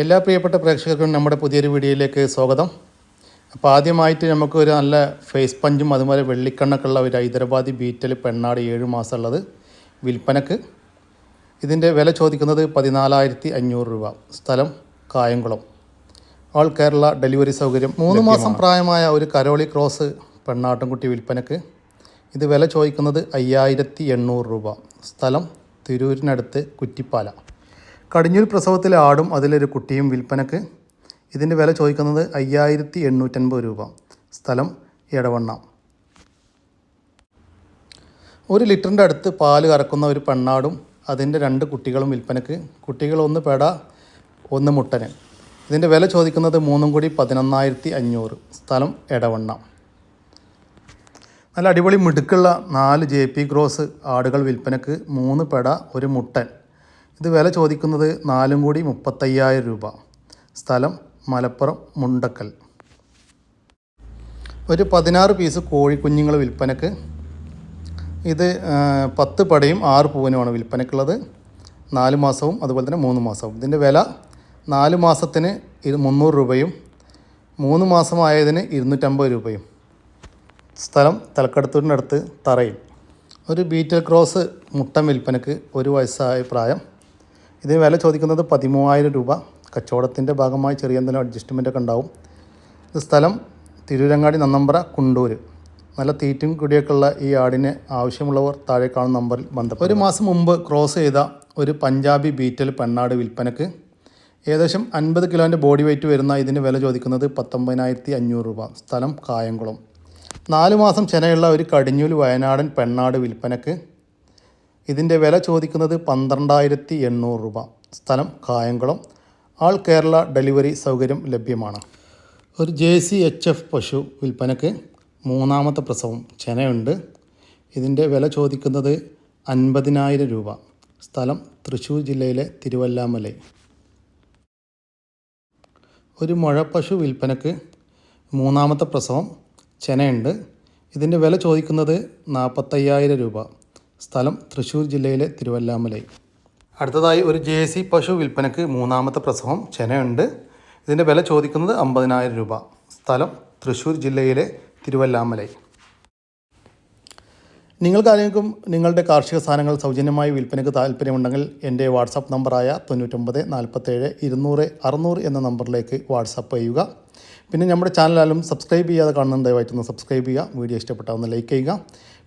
എല്ലാ പ്രിയപ്പെട്ട പ്രേക്ഷകർക്കും നമ്മുടെ പുതിയൊരു വീഡിയോയിലേക്ക് സ്വാഗതം. അപ്പോൾ ആദ്യമായിട്ട് നമുക്ക് ഒരു നല്ല ഫേസ് പഞ്ചും അതുപോലെ വെള്ളിക്കണ്ണൊക്കെയുള്ള ഒരു ഹൈദരാബാദി ബീറ്റൽ പെണ്ണാട് ഏഴ് മാസമുള്ളത് വിൽപ്പനക്ക്. ഇതിന്റെ വില ചോദിക്കുന്നത് പതിനാലായിരത്തി അഞ്ഞൂറ് രൂപ. സ്ഥലം കായംകുളം. ഓൾ കേരള ഡെലിവറി സൗകര്യം. മൂന്ന് മാസം പ്രായമായ ഒരു കരോളി ക്രോസ് പെണ്ണാട്ടുംകുട്ടി വിൽപ്പനക്ക്. ഇത് വില ചോദിക്കുന്നത് അയ്യായിരത്തി എണ്ണൂറ് രൂപ. സ്ഥലം തിരൂരിനടുത്ത് കുറ്റിപ്പാല. കടിഞ്ഞൂൽ പ്രസവത്തിലെ ആടും അതിലൊരു കുട്ടിയും വിൽപ്പനക്ക്. ഇതിന്റെ വില ചോദിക്കുന്നത് അയ്യായിരത്തി എണ്ണൂറ്റൻപത് രൂപ. സ്ഥലം എടവണ്ണ. ഒരു ലിറ്ററിന്റെ അടുത്ത് പാൽ കറക്കുന്ന ഒരു പെണ്ണാടും അതിന്റെ രണ്ട് കുട്ടികളും വിൽപ്പനക്ക്. കുട്ടികൾ ഒന്ന് പെട ഒന്ന് മുട്ടന്. ഇതിന്റെ വില ചോദിക്കുന്നത് മൂന്നും കൂടി പതിനൊന്നായിരത്തി അഞ്ഞൂറ് സ്ഥലം എടവണ്ണ. നല്ല അടിപൊളി മിടുക്കുള്ള നാല് ജെ പി ഗ്രോസ് ആടുകൾ വിൽപ്പനക്ക്. മൂന്ന് പെട ഒരു മുട്ടൻ. ഇത് വില ചോദിക്കുന്നത് നാലും കൂടി മുപ്പത്തയ്യായിരം രൂപ. സ്ഥലം മലപ്പുറം മുണ്ടക്കൽ. ഒരു പതിനാറ് പീസ് കോഴിക്കുഞ്ഞുങ്ങൾ വിൽപ്പനക്ക്. ഇത് പത്ത് പടയും ആറ് പൂവനുമാണ് വിൽപ്പനക്കുള്ളത്. നാല് മാസവും അതുപോലെ തന്നെ മൂന്ന് മാസവും. ഇതിന്റെ വില നാല് മാസത്തിന് ഇരു മുന്നൂറ് രൂപയും മൂന്ന് മാസമായതിന് ഇരുന്നൂറ്റമ്പത് രൂപയും. സ്ഥലം തലക്കടത്തൂരിനടുത്ത് തറയിൽ. ഒരു ബീറ്റൽ ക്രോസ് മുട്ടം വിൽപ്പനക്ക് ഒരു വയസ്സായ പ്രായം. ഇതിന് വില ചോദിക്കുന്നത് പതിമൂവായിരം രൂപ. കച്ചവടത്തിന്റെ ഭാഗമായി ചെറിയ എന്തെങ്കിലും അഡ്ജസ്റ്റ്മെന്റ് ഒക്കെ ഉണ്ടാവും. ഇത് സ്ഥലം തിരൂരങ്ങാടി നന്നമ്പ്ര കുണ്ടൂർ നല്ല തീറ്റും കുടിയൊക്കെ ഉള്ള ഈ ആടിന് ആവശ്യമുള്ളവർ താഴെ കാണുന്ന നമ്പറിൽ ബന്ധപ്പെട്ടു ഒരു മാസം മുമ്പ് ക്രോസ് ചെയ്ത ഒരു പഞ്ചാബി ബീറ്റൽ പെണ്ണാട് വിൽപ്പനക്ക് ഏകദേശം അൻപത് കിലോന്റെ ബോഡി വെയിറ്റ് വരുന്ന ഇതിന് വില ചോദിക്കുന്നത് പത്തൊമ്പതിനായിരത്തി അഞ്ഞൂറ് രൂപ. സ്ഥലം കായംകുളം. നാല് മാസം ചെനയുള്ള ഒരു കടിഞ്ഞൂൽ വയനാടൻ പെണ്ണാട് വിൽപ്പനക്ക് ഇതിന്റെ വില ചോദിക്കുന്നത് പന്ത്രണ്ടായിരത്തി എണ്ണൂറ് രൂപ. സ്ഥലം കായംകുളം. ആൾ കേരള ഡെലിവറി സൗകര്യം ലഭ്യമാണ്. ഒരു ജെ സി എച്ച് എഫ് പശു വിൽപ്പനയ്ക്ക് മൂന്നാമത്തെ പ്രസവം ചെനയുണ്ട്. ഇതിന്റെ വില ചോദിക്കുന്നത് അൻപതിനായിരം രൂപ. സ്ഥലം തൃശ്ശൂർ ജില്ലയിലെ തിരുവല്ലാമലൈ. ഒരു മുഴപ്പശു വിൽപ്പനയ്ക്ക് മൂന്നാമത്തെ പ്രസവം ചെനയുണ്ട്. ഇതിന്റെ വില ചോദിക്കുന്നത് നാൽപ്പത്തയ്യായിരം രൂപ. സ്ഥലം തൃശ്ശൂർ ജില്ലയിലെ തിരുവല്ലാമലൈ. അടുത്തതായി ഒരു ജെ സി പശു വിൽപ്പനയ്ക്ക് മൂന്നാമത്തെ പ്രസവം ചെനയുണ്ട്. ഇതിന്റെ വില ചോദിക്കുന്നത് അമ്പതിനായിരം രൂപ. സ്ഥലം തൃശ്ശൂർ ജില്ലയിലെ തിരുവല്ലാമലൈ. നിങ്ങൾക്ക് ആരെങ്കിലും നിങ്ങളുടെ കാർഷിക സാധനങ്ങൾ സൗജന്യമായി വിൽപ്പനയ്ക്ക് താല്പര്യമുണ്ടെങ്കിൽ എന്റെ വാട്സാപ്പ് നമ്പറായ തൊണ്ണൂറ്റൊമ്പത് നാൽപ്പത്തേഴ് ഇരുന്നൂറ് അറുന്നൂറ് എന്ന നമ്പറിലേക്ക് വാട്സാപ്പ് ചെയ്യുക. പിന്നെ നമ്മുടെ ചാനലാലും സബ്സ്ക്രൈബ് ചെയ്യാതെ കാണുന്ന ദയവായിട്ടൊന്ന് സബ്സ്ക്രൈബ് ചെയ്യുക. വീഡിയോ ഇഷ്ടപ്പെട്ടാൽ ഒന്ന് ലൈക്ക് ചെയ്യുക.